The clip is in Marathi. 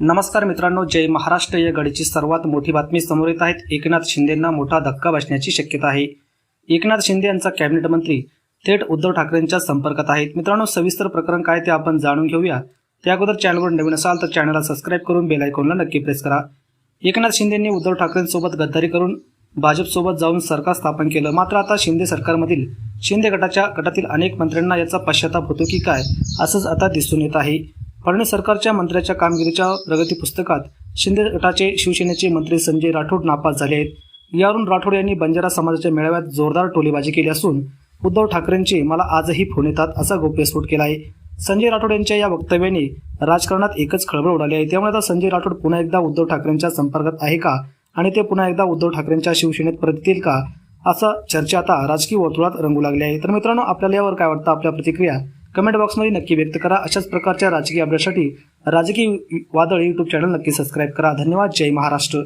नमस्कार मित्रांनो जय महाराष्ट्र. या गडीची सर्वात मोठी बातमी समोर येत आहेत. एकनाथ शिंदेंना मोठा धक्का बसण्याची शक्यता आहे. एकनाथ शिंदे यांचा कॅबिनेट मंत्री थेट उद्धव ठाकरेंच्या संपर्कात आहेत. मित्रांनो सविस्तर प्रकरण काय ते आपण जाणून घेऊया. त्या अगोदर चॅनलवर नवीन असाल तर चॅनलला सबस्क्राईब करून बेल आयकॉनला नक्की प्रेस करा. एकनाथ शिंदेंनी उद्धव ठाकरेंसोबत गद्दारी करून भाजपसोबत जाऊन सरकार स्थापन केलं. मात्र आता शिंदे सरकारमधील शिंदे गटाच्या गटातील अनेक मंत्र्यांना याचा पश्चाताप होतो की काय असंच आता दिसून येत आहे. फडणवीस सरकारच्या मंत्र्याच्या कामगिरीच्या प्रगती पुस्तकात शिंदे गटाचे शिवसेनेचे मंत्री संजय राठोड नापास झाले आहेत. यावरून राठोड यांनी बंजारा समाजाच्या मेळाव्यात जोरदार टोलेबाजी केली असून उद्धव ठाकरेंचे मला आजही फोन येतात असा गोप्यस्फोट केला आहे संजय राठोड यांच्या या वक्तव्याने राजकारणात एकच खळबळ उडाली आहे. त्यामुळे आता संजय राठोड पुन्हा एकदा उद्धव ठाकरेंच्या संपर्कात आहे का आणि ते पुन्हा एकदा उद्धव ठाकरेंच्या शिवसेनेत परत येतील का? असा चर्चा आता राजकीय वर्तुळात रंगू लागली आहे. तर मित्रांनो आपल्याला यावर काय वाटतं? आपल्या प्रतिक्रिया कमेंट बॉक्समध्ये नक्की व्यक्त करा. अशाच प्रकारच्या राजकीय अपडेटसाठी राजकीय वादळ यूट्यूब चॅनल नक्की सबस्क्राईब करा. धन्यवाद. जय महाराष्ट्र.